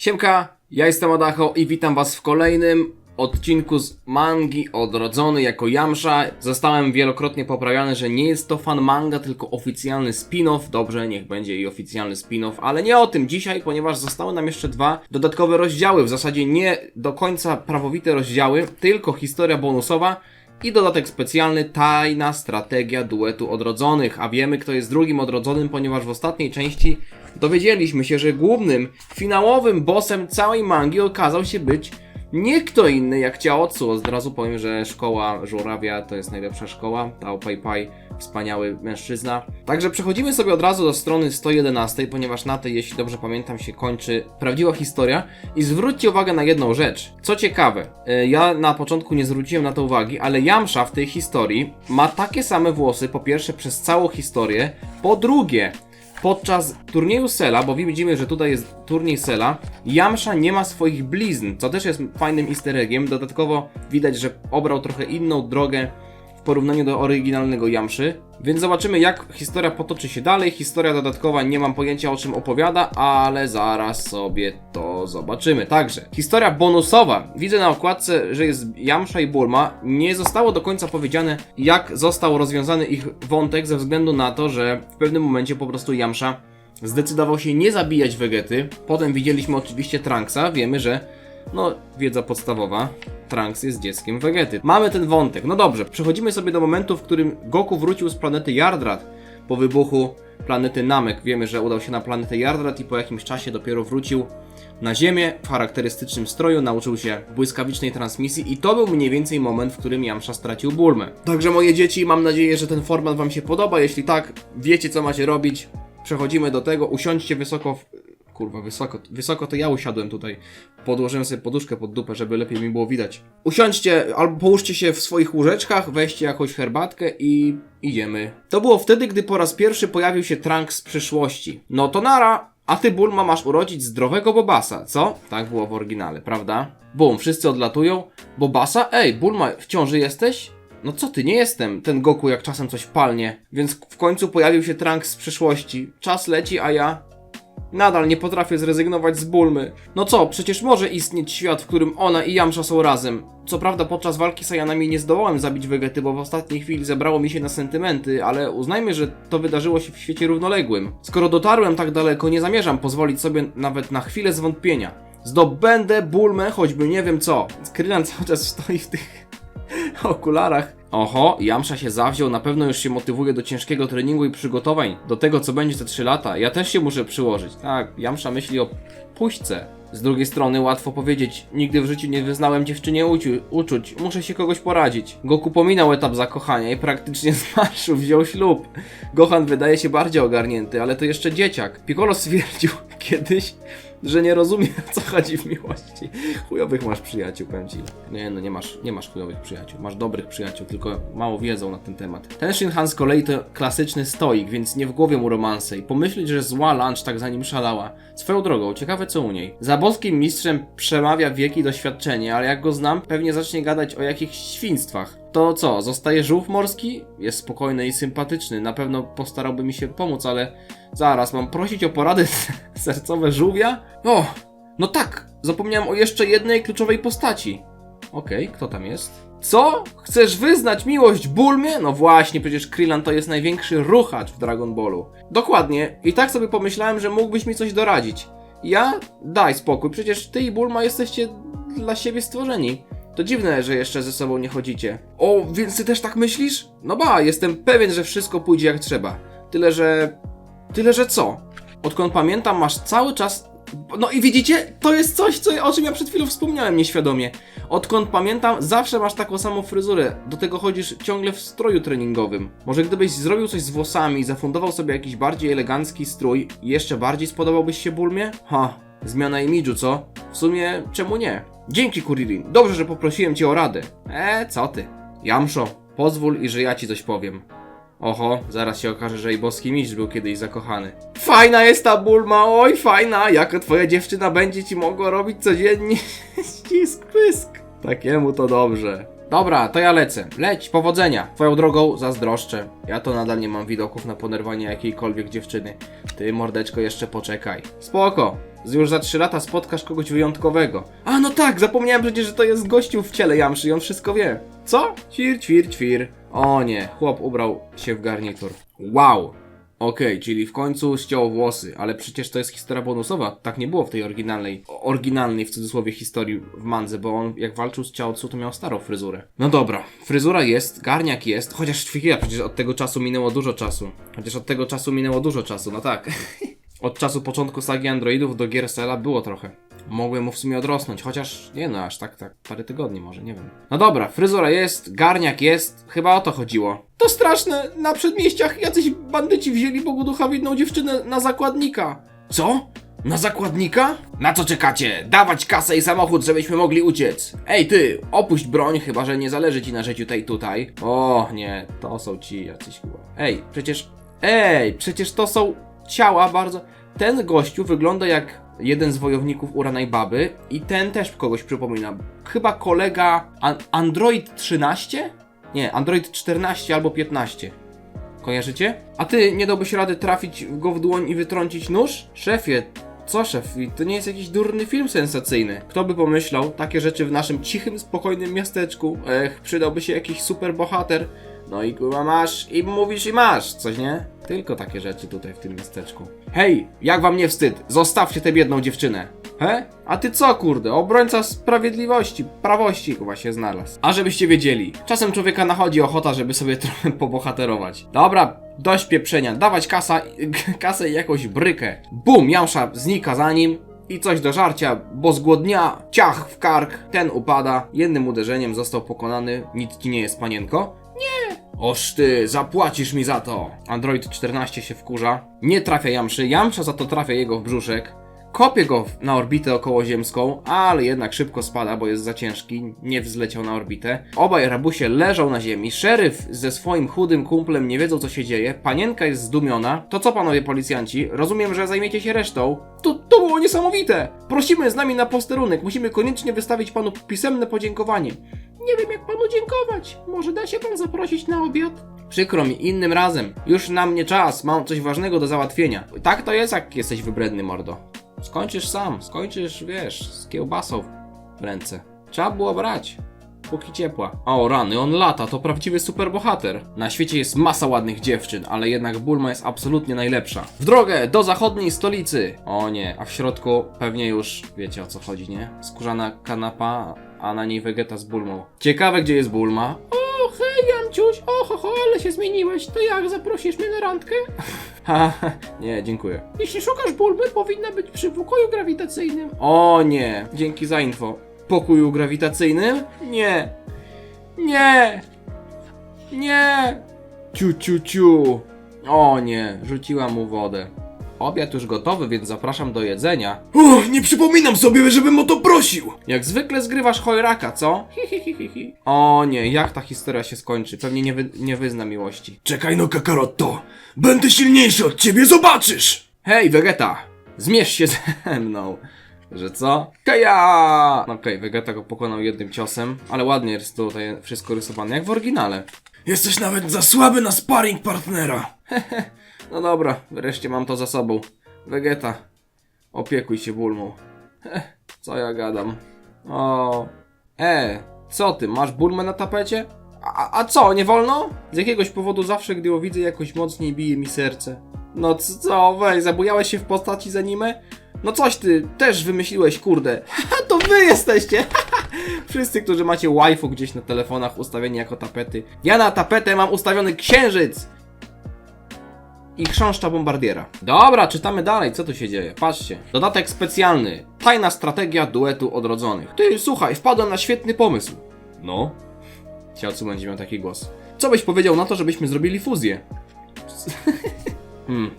Siemka, ja jestem Adacho i witam was w kolejnym odcinku z mangi Odrodzony jako Jamsza. Zostałem wielokrotnie poprawiany, że nie jest to fan manga, tylko oficjalny spin-off. Dobrze, niech będzie i oficjalny spin-off, ale nie o tym dzisiaj, ponieważ zostały nam jeszcze dwa dodatkowe rozdziały. W zasadzie nie do końca prawowite rozdziały, tylko historia bonusowa. I dodatek specjalny Tajna strategia duetu odrodzonych. A wiemy, kto jest drugim odrodzonym, ponieważ w ostatniej części dowiedzieliśmy się, że głównym, finałowym bossem całej mangi okazał się być nie kto inny jak Ciaotsu. Od razu powiem, że szkoła żurawia to jest najlepsza szkoła. Tao Pai Pai, wspaniały mężczyzna. Także przechodzimy sobie od razu do strony 111, ponieważ na tej, jeśli dobrze pamiętam, się kończy prawdziwa historia. I zwróćcie uwagę na jedną rzecz. Co ciekawe, y, ja na początku nie zwróciłem na to uwagi, ale Jamsza w tej historii ma takie same włosy, po pierwsze przez całą historię, po drugie podczas turnieju Sela, bo widzimy, że tutaj jest turniej Sela, Jamsza nie ma swoich blizn, co też jest fajnym easter eggiem. Dodatkowo widać, że obrał trochę inną drogę w porównaniu do oryginalnego Jamszy. Więc zobaczymy, jak historia potoczy się dalej. Historia dodatkowa, nie mam pojęcia o czym opowiada, ale zaraz sobie to zobaczymy. Także, historia bonusowa. Widzę na okładce, że jest Jamsza i Bulma. Nie zostało do końca powiedziane, jak został rozwiązany ich wątek, ze względu na to, że w pewnym momencie po prostu Jamsza zdecydował się nie zabijać Wegety. Potem widzieliśmy oczywiście Trunksa. Wiemy, że no, wiedza podstawowa. Trunks jest dzieckiem Vegety. Mamy ten wątek. No dobrze, przechodzimy sobie do momentu, w którym Goku wrócił z planety Yardrat po wybuchu planety Namek. Wiemy, że udał się na planetę Yardrat i po jakimś czasie dopiero wrócił na Ziemię w charakterystycznym stroju, nauczył się błyskawicznej transmisji i to był mniej więcej moment, w którym Yamcha stracił Bulmę. Także moje dzieci, mam nadzieję, że ten format Wam się podoba. Jeśli tak, wiecie co macie robić. Przechodzimy do tego, usiądźcie wysoko w, Kurwa, wysoko, wysoko to ja usiadłem tutaj. Podłożyłem sobie poduszkę pod dupę, żeby lepiej mi było widać. Usiądźcie albo połóżcie się w swoich łóżeczkach, weźcie jakąś herbatkę i idziemy. To było wtedy, gdy po raz pierwszy pojawił się Trunks z przyszłości. No to nara, a ty Bulma masz urodzić zdrowego Bobasa, co? Tak było w oryginale, prawda? Bum, wszyscy odlatują. Bobasa? Ej, Bulma, w ciąży jesteś? No co ty, nie jestem ten Goku jak czasem coś palnie. Więc w końcu pojawił się Trunks z przyszłości. Czas leci, a ja Nadal nie potrafię zrezygnować z Bulmy. No co, przecież może istnieć świat, w którym ona i Yamcha są razem. Co prawda podczas walki z Sayanami nie zdołałem zabić Vegety, bo w ostatniej chwili zebrało mi się na sentymenty, ale uznajmy, że to wydarzyło się w świecie równoległym. Skoro dotarłem tak daleko, nie zamierzam pozwolić sobie nawet na chwilę zwątpienia. Zdobędę Bulmę, choćby nie wiem co. Krylan cały czas stoi w tych okularach. Oho, Jamsza się zawziął, na pewno już się motywuje do ciężkiego treningu i przygotowań, do tego co będzie za 3 lata. Ja też się muszę przyłożyć. Tak, Jamsza myśli o puśćce. Z drugiej strony łatwo powiedzieć, nigdy w życiu nie wyznałem dziewczynie uciu- uczuć, muszę się kogoś poradzić. Goku pominął etap zakochania i praktycznie z marszu wziął ślub. Gohan wydaje się bardziej ogarnięty, ale to jeszcze dzieciak. Piccolo stwierdził kiedyś, że nie rozumie o co chodzi w miłości. Chujowych masz przyjaciół, powiem ci. Nie no, nie masz, nie masz chujowych przyjaciół. Masz dobrych przyjaciół, tylko mało wiedzą na ten temat. Ten Shinhan z kolei to klasyczny stoik, więc nie w głowie mu romanse i pomyśleć, że zła lunch tak za nim szalała. Swoją drogą, ciekawe co u niej. Za boskim mistrzem przemawia wiek i doświadczenie, ale jak go znam, pewnie zacznie gadać o jakichś świństwach. To co, zostaje żółw morski? Jest spokojny i sympatyczny, na pewno postarałby mi się pomóc, ale zaraz, mam prosić o porady sercowe żółwia? O, no tak, zapomniałem o jeszcze jednej kluczowej postaci. Okej, kto tam jest? Co? Chcesz wyznać miłość Bulmie? No właśnie, przecież Krillin to jest największy ruchacz w Dragon Ballu. Dokładnie, i tak sobie pomyślałem, że mógłbyś mi coś doradzić. Ja? Daj spokój, przecież ty i Bulma jesteście dla siebie stworzeni. To dziwne, że jeszcze ze sobą nie chodzicie. O, więc ty też tak myślisz? No ba, jestem pewien, że wszystko pójdzie jak trzeba. Tyle, że... Tyle, że co? Odkąd pamiętam, masz cały czas... No i widzicie, to jest coś, co, o czym ja przed chwilą wspomniałem nieświadomie. Odkąd pamiętam, zawsze masz taką samą fryzurę. Do tego chodzisz ciągle w stroju treningowym. Może gdybyś zrobił coś z włosami, zafundował sobie jakiś bardziej elegancki strój, jeszcze bardziej spodobałbyś się Bulmie? Ha, zmiana imidżu, co? W sumie, czemu nie? Dzięki, Kuririn. Dobrze, że poprosiłem cię o radę. E, co ty? Jamszo, pozwól i że ja ci coś powiem. Oho, zaraz się okaże, że i boski mistrz był kiedyś zakochany. Fajna jest ta Bulma, oj fajna, jako twoja dziewczyna będzie ci mogła robić codziennie ścisk pysk. Takiemu to dobrze. Dobra, to ja lecę. Leć, powodzenia. Twoją drogą zazdroszczę. Ja to nadal nie mam widoków na ponerwanie jakiejkolwiek dziewczyny. Ty, mordeczko, jeszcze poczekaj. Spoko. Już za 3 lata spotkasz kogoś wyjątkowego. A no tak, zapomniałem przecież, że to jest gościu w ciele jamszy i on wszystko wie. Co? Ćwir, ćwir, ćwir. O nie, chłop ubrał się w garnitur. Wow. Okej, czyli w końcu ściął włosy, ale przecież to jest historia bonusowa. Tak nie było w tej oryginalnej, oryginalnej w cudzysłowie historii w Mandze, bo on jak walczył z Ciaocu to miał starą fryzurę. No dobra, fryzura jest, garniak jest, chociaż chwila, przecież od tego czasu minęło dużo czasu. Chociaż od tego czasu minęło dużo czasu, no tak. Od czasu początku sagi androidów do Giersela było trochę. Mogłem mu w sumie odrosnąć, chociaż nie no, aż tak, tak, parę tygodni może, nie wiem. No dobra, fryzura jest, garniak jest, chyba o to chodziło. To straszne, na przedmieściach jacyś bandyci wzięli Bogu ducha winną dziewczynę na zakładnika. Co? Na zakładnika? Na co czekacie? Dawać kasę i samochód, żebyśmy mogli uciec. Ej ty, opuść broń, chyba że nie zależy ci na życiu tej tutaj. O nie, to są ci jacyś chyba. Ej, przecież... Ej, przecież to są ciała bardzo... Ten gościu wygląda jak jeden z wojowników Uranej Baby i ten też kogoś przypomina. Chyba kolega An Android 13? Nie, Android 14 albo 15. Kojarzycie? A ty nie dałbyś rady trafić go w dłoń i wytrącić nóż? Szefie, co szef? To nie jest jakiś durny film sensacyjny. Kto by pomyślał takie rzeczy w naszym cichym, spokojnym miasteczku? Ech, przydałby się jakiś super bohater. No i kurwa masz i mówisz i masz, coś nie? Tylko takie rzeczy tutaj w tym miasteczku. Hej, jak wam nie wstyd? Zostawcie tę biedną dziewczynę. He? A ty co kurde? Obrońca sprawiedliwości, prawości chyba się znalazł. A żebyście wiedzieli, czasem człowieka nachodzi ochota, żeby sobie trochę pobohaterować. Dobra, dość pieprzenia, dawać kasa, kasę i jakąś brykę. Bum, Jamsza znika za nim, i coś do żarcia, bo zgłodnia, ciach w kark, ten upada, jednym uderzeniem został pokonany, nic ci nie jest panienko? Oż ty, zapłacisz mi za to! Android 14 się wkurza, nie trafia Jamszy, Jamsza za to trafia jego w brzuszek, kopie go na orbitę okołoziemską, ale jednak szybko spada, bo jest za ciężki, nie wzleciał na orbitę. Obaj rabusie leżą na ziemi, szeryf ze swoim chudym kumplem nie wiedzą co się dzieje, panienka jest zdumiona. To co panowie policjanci? Rozumiem, że zajmiecie się resztą? To, to było niesamowite! Prosimy z nami na posterunek, musimy koniecznie wystawić panu pisemne podziękowanie. Nie wiem jak panu dziękować, może da się pan zaprosić na obiad? Przykro mi, innym razem. Już na mnie czas, mam coś ważnego do załatwienia. Tak to jest, jak jesteś wybredny, mordo. Skończysz sam, skończysz, wiesz, z kiełbasą w ręce. Trzeba było brać. Póki ciepła. O rany, on lata, to prawdziwy superbohater. Na świecie jest masa ładnych dziewczyn, ale jednak Bulma jest absolutnie najlepsza. W drogę, do zachodniej stolicy! O nie, a w środku pewnie już wiecie o co chodzi, nie? Skórzana kanapa, a na niej Vegeta z Bulmą. Ciekawe gdzie jest Bulma. O, hej Jamciuś, o ho, ale się zmieniłeś, to jak, zaprosisz mnie na randkę? Ha, nie, dziękuję. Jeśli szukasz Bulmy, powinna być przy pokoju grawitacyjnym. O nie, dzięki za info. Pokoju grawitacyjnym? Nie. Nie. Nie. Ciu, ciu, ciu. O nie, rzuciła mu wodę. Obiad już gotowy, więc zapraszam do jedzenia. Uff, nie przypominam sobie, żebym o to prosił. Jak zwykle zgrywasz chojraka, co? O nie, jak ta historia się skończy? Pewnie nie, wy, nie wyzna miłości. Czekaj no, Kakarotto. Będę silniejszy od ciebie, zobaczysz. Hej, Vegeta! Zmierz się ze mną! Że co? Kaja! Okej, Vegeta go pokonał jednym ciosem, ale ładnie jest tutaj wszystko rysowane, jak w oryginale. Jesteś nawet za słaby na sparring partnera. No dobra, wreszcie mam to za sobą. Vegeta, opiekuj się Bulmą. Co ja gadam? O, e, co ty, masz Bulmę na tapecie? A, a co, nie wolno? Z jakiegoś powodu zawsze, gdy ją widzę, jakoś mocniej bije mi serce. No co, weź, zabujałeś się w postaci z anime? No coś ty też wymyśliłeś, kurde. Haha, to wy jesteście! Wszyscy, którzy macie waifu gdzieś na telefonach ustawieni jako tapety. Ja na tapetę mam ustawiony księżyc! i chrząszcza bombardiera. Dobra, czytamy dalej, co tu się dzieje. Patrzcie. Dodatek specjalny. Tajna strategia duetu odrodzonych. Ty, słuchaj, wpadłem na świetny pomysł. No? Ciacu będzie miał taki głos. Co byś powiedział na to, żebyśmy zrobili fuzję? hmm.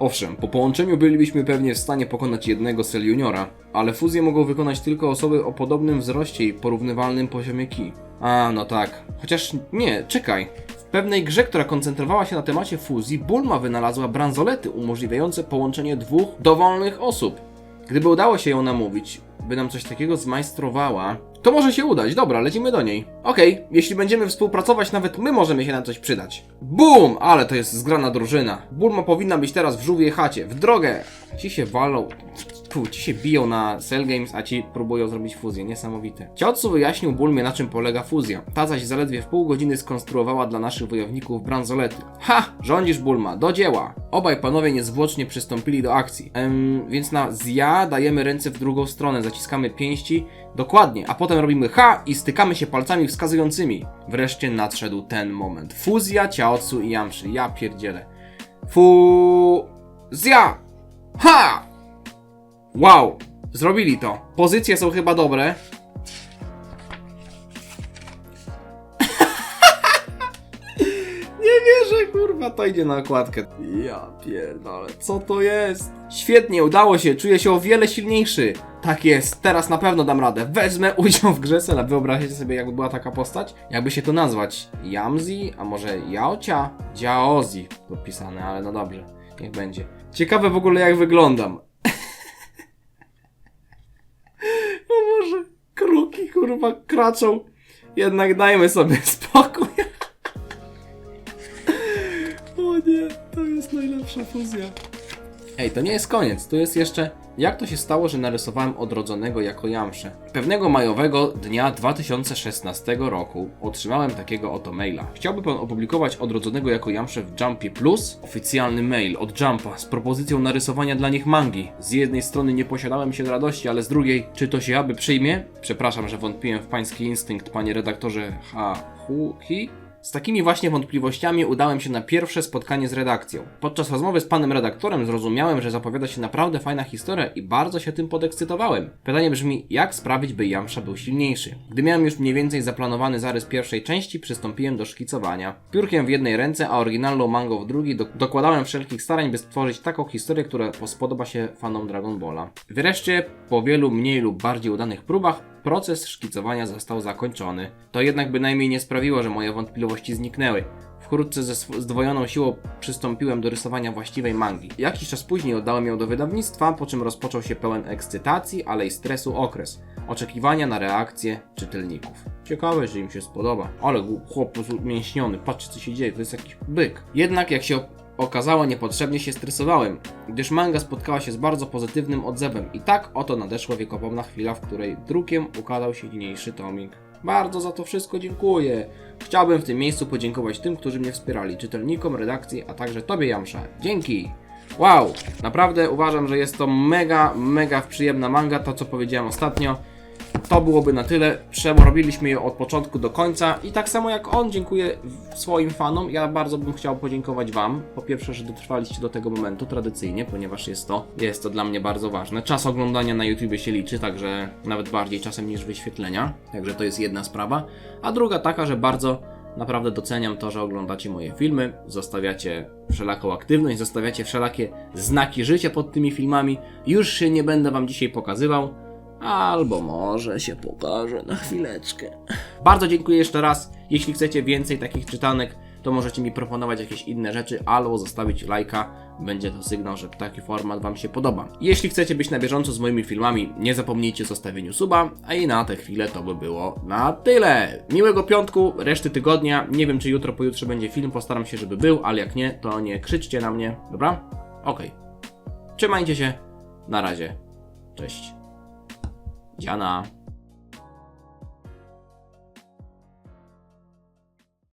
Owszem, po połączeniu bylibyśmy pewnie w stanie pokonać jednego Cell Juniora, ale fuzję mogą wykonać tylko osoby o podobnym wzroście i porównywalnym poziomie ki. A, no tak. Chociaż nie, czekaj. W pewnej grze, która koncentrowała się na temacie fuzji, Bulma wynalazła bransolety umożliwiające połączenie dwóch dowolnych osób. Gdyby udało się ją namówić, by nam coś takiego zmajstrowała, to może się udać. Dobra, lecimy do niej. Okej, jeśli będziemy współpracować, nawet my możemy się na coś przydać. Bum! Ale to jest zgrana drużyna. Bulma powinna być teraz w żółwiej chacie. W drogę! Ci się walą... Fu, ci się biją na Cell Games, a ci próbują zrobić fuzję. Niesamowite. Ciotsu wyjaśnił Bulmie, na czym polega fuzja. Ta zaś zaledwie w pół godziny skonstruowała dla naszych wojowników bransolety. Ha! Rządzisz Bulma, do dzieła! Obaj panowie niezwłocznie przystąpili do akcji. Em, więc na zja dajemy ręce w drugą stronę, zaciskamy pięści dokładnie, a potem robimy ha i stykamy się palcami wskazującymi. Wreszcie nadszedł ten moment. Fuzja Ciaocu i Yamszy. Ja pierdzielę. Fu... Zja! Ha! Wow! Zrobili to. Pozycje są chyba dobre. Nie wierzę, kurwa, to idzie na okładkę. Ja pierdolę, co to jest? Świetnie, udało się, czuję się o wiele silniejszy. Tak jest, teraz na pewno dam radę. Wezmę udział w grze Sela. Wyobraźcie sobie, jakby była taka postać? Jakby się to nazwać? Yamzi? A może Yaocia? Jiaozi podpisane, ale no dobrze, niech będzie. Ciekawe w ogóle jak wyglądam. Kurwa kraczą. Jednak dajmy sobie spokój. O nie, to jest najlepsza fuzja. Ej, to nie jest koniec, tu jest jeszcze jak to się stało, że narysowałem odrodzonego jako Jamsze. Pewnego majowego dnia 2016 roku otrzymałem takiego oto maila. Chciałby pan opublikować odrodzonego jako Jamsze w Jumpie Plus? Oficjalny mail od Jumpa z propozycją narysowania dla nich mangi. Z jednej strony nie posiadałem się radości, ale z drugiej, czy to się aby przyjmie? Przepraszam, że wątpiłem w pański instynkt, panie redaktorze Ha Hu Hi. Z takimi właśnie wątpliwościami udałem się na pierwsze spotkanie z redakcją. Podczas rozmowy z panem redaktorem zrozumiałem, że zapowiada się naprawdę fajna historia i bardzo się tym podekscytowałem. Pytanie brzmi, jak sprawić, by Jamsza był silniejszy? Gdy miałem już mniej więcej zaplanowany zarys pierwszej części, przystąpiłem do szkicowania. Piórkiem w jednej ręce, a oryginalną mangą w drugiej do dokładałem wszelkich starań, by stworzyć taką historię, która spodoba się fanom Dragon Balla. Wreszcie, po wielu mniej lub bardziej udanych próbach, Proces szkicowania został zakończony. To jednak bynajmniej nie sprawiło, że moje wątpliwości zniknęły. Wkrótce ze zdwojoną siłą przystąpiłem do rysowania właściwej mangi. Jakiś czas później oddałem ją do wydawnictwa, po czym rozpoczął się pełen ekscytacji, ale i stresu okres. Oczekiwania na reakcję czytelników. Ciekawe, że im się spodoba. Ale chłop mięśniony, patrzcie co się dzieje, to jest jakiś byk. Jednak jak się okazało, niepotrzebnie się stresowałem, gdyż manga spotkała się z bardzo pozytywnym odzewem i tak oto nadeszła wiekopomna chwila, w której drukiem ukazał się niniejszy tomik. Bardzo za to wszystko dziękuję. Chciałbym w tym miejscu podziękować tym, którzy mnie wspierali, czytelnikom, redakcji, a także Tobie Jamsza. Dzięki! Wow, naprawdę uważam, że jest to mega, mega przyjemna manga, to co powiedziałem ostatnio. To byłoby na tyle. Przerobiliśmy je od początku do końca i tak samo jak on dziękuję swoim fanom, ja bardzo bym chciał podziękować Wam. Po pierwsze, że dotrwaliście do tego momentu tradycyjnie, ponieważ jest to, jest to dla mnie bardzo ważne. Czas oglądania na YouTube się liczy, także nawet bardziej czasem niż wyświetlenia. Także to jest jedna sprawa. A druga taka, że bardzo Naprawdę doceniam to, że oglądacie moje filmy, zostawiacie wszelaką aktywność, zostawiacie wszelakie znaki życia pod tymi filmami. Już się nie będę Wam dzisiaj pokazywał, albo może się pokażę na chwileczkę. Bardzo dziękuję jeszcze raz. Jeśli chcecie więcej takich czytanek, to możecie mi proponować jakieś inne rzeczy albo zostawić lajka. Będzie to sygnał, że taki format Wam się podoba. Jeśli chcecie być na bieżąco z moimi filmami, nie zapomnijcie o zostawieniu suba, a i na tę chwilę to by było na tyle. Miłego piątku, reszty tygodnia. Nie wiem, czy jutro, pojutrze będzie film, postaram się, żeby był, ale jak nie, to nie krzyczcie na mnie, dobra? Okej. Trzymajcie się. Na razie. Cześć. 江南。